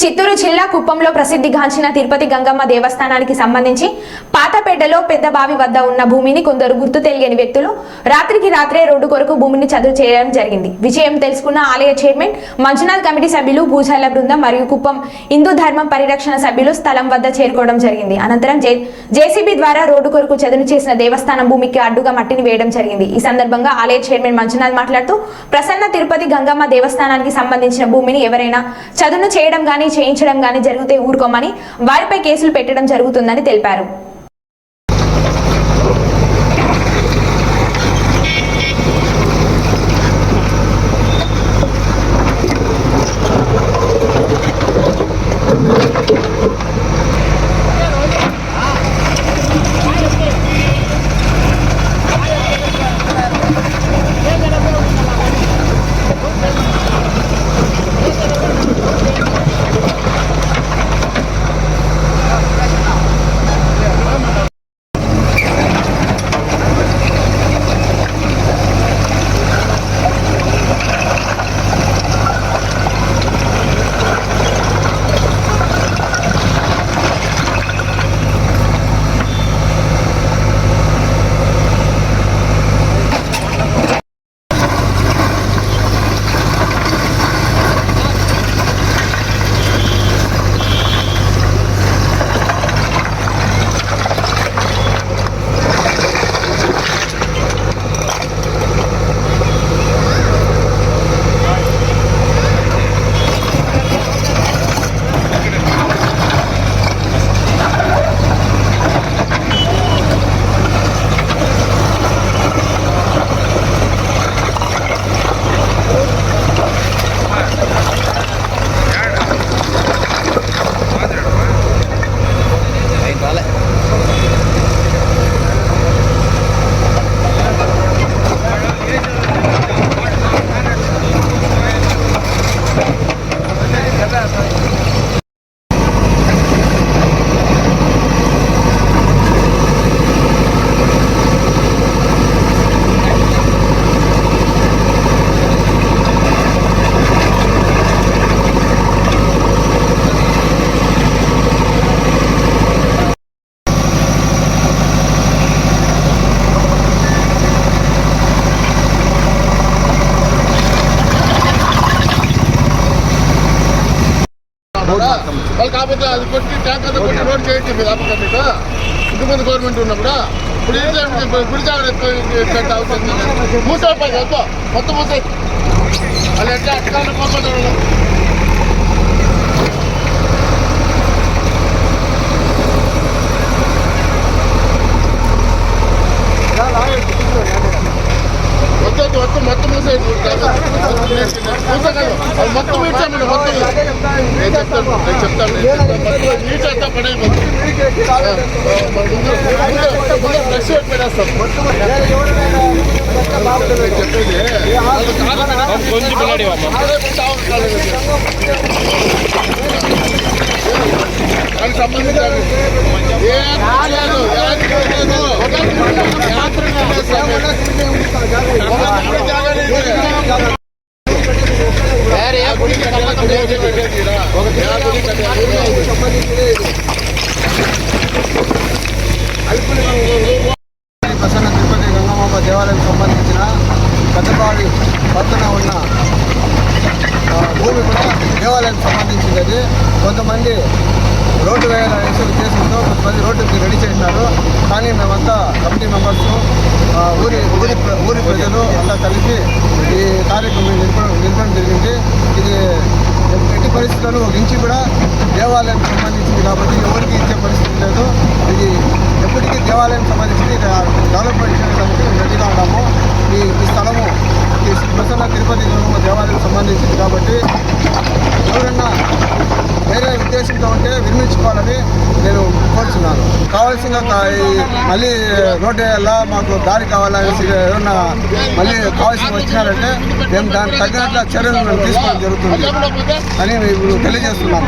చిత్తూరు జిల్లా కుప్పంలో ప్రసిద్ధిగాంచిన తిరుపతి గంగమ్మ దేవస్థానానికి సంబంధించి పాతపేటలో పెద్ద బావి వద్ద ఉన్న భూమిని కొందరు గుర్తు తెలియని వ్యక్తులు రాత్రికి రాత్రే రోడ్డు కొరకు భూమిని చదువు చేయడం జరిగింది. విజయం తెలుసుకున్న ఆలయ చైర్మన్ మంజునాథ్ కమిటీ సభ్యులు భూజాల బృందం మరియు కుప్పం హిందూ ధర్మం పరిరక్షణ సభ్యులు స్థలం వద్ద చేరుకోవడం జరిగింది. అనంతరం జే జేసీబీ ద్వారా రోడ్డు కొరకు చదును చేసిన దేవస్థానం భూమికి అడ్డుగా మట్టిని వేయడం జరిగింది. ఈ సందర్భంగా ఆలయ చైర్మన్ మంజునాథ్ మాట్లాడుతూ ప్రసన్న తిరుపతి గంగమ్మ దేవస్థానానికి సంబంధించిన భూమిని ఎవరైనా చదును చేయడం గానీ చేయించడం కానీ జరిగితే ఊరుకోమని వారిపై కేసులు పెట్టడం జరుగుతుందని తెలిపారు. వాళ్ళు కాకపోతే అది కొట్టి ట్యాంక్ అంతా కొట్టి రోడ్ చేయండి మీరు అప్పటికి మీకు. ఇంతమంది గవర్నమెంట్ ఉన్నప్పుడు? ఇప్పుడు ఏం చేయండి ఇప్పుడు గుడిచాడు అవుతుంది మూసాయి మొత్తం మూసే వాళ్ళు ఎట్లా? అట్లా పంపదు మొత్తం మొత్తం మూసాయి. మూసగలరు మొత్తం ఇచ్చామండి మొత్తం. నేను చెప్తాను నేను చెప్తాను నేను చెప్తాను మొత్తం ఈ చేత పడైపోతుంది ఫ్రెష్ పెట్టేస్తాం నేను చెప్పేది కొంచెం పిల్లాడి దానికి సంబంధించి ఏ ప్రసన్న తిరుపతి గంగమ్మ దేవాలయం సంబంధించిన పెద్దపాడి పక్కన ఉన్న భూమి కూడా దేవాలయం సంబంధించింది కొంతమంది రోడ్డు వేయాలనేసి ఉద్దేశంతో కొంతమంది రోడ్డుకి రెడీ చేసినారు కానీ మేమంతా కమిటీ మెంబర్స్ ఊరి ఊరి ఊరి ప్రజలు అంతా కలిసి ఈ కార్యక్రమం నిలపడం నిలపడం జరిగింది ఇది పరిస్థితులను పరిస్థితుల్లో ఒక కూడా దేవాలయం సంబంధించింది కాబట్టి ఎవరికి ఇచ్చే పరిస్థితి లేదు. ఇది ఎప్పటికీ దేవాలయం సంబంధించింది డెవలప్మెంట్ చేయడానికి రెడీగా ఉన్నాము. ఈ ఈ స్థలము ఈ శ్రీ ప్రసన్న తిరుపతి దేవాలయం సంబంధించింది కాబట్టి ఎవరన్నా వేరే ఉద్దేశంతో ఉంటే విరమించుకోవాలని చేస్తున్నారు. కావాల్సిన మళ్ళీ రోడ్డు వేయాలా? మాకు దారి కావాలనేసి ఏమన్నా మళ్ళీ కావాల్సిన వచ్చినారంటే మేము దానికి తగినట్లు చర్యలు తీసుకోవడం జరుగుతుంది అని మేము తెలియజేస్తున్నాము.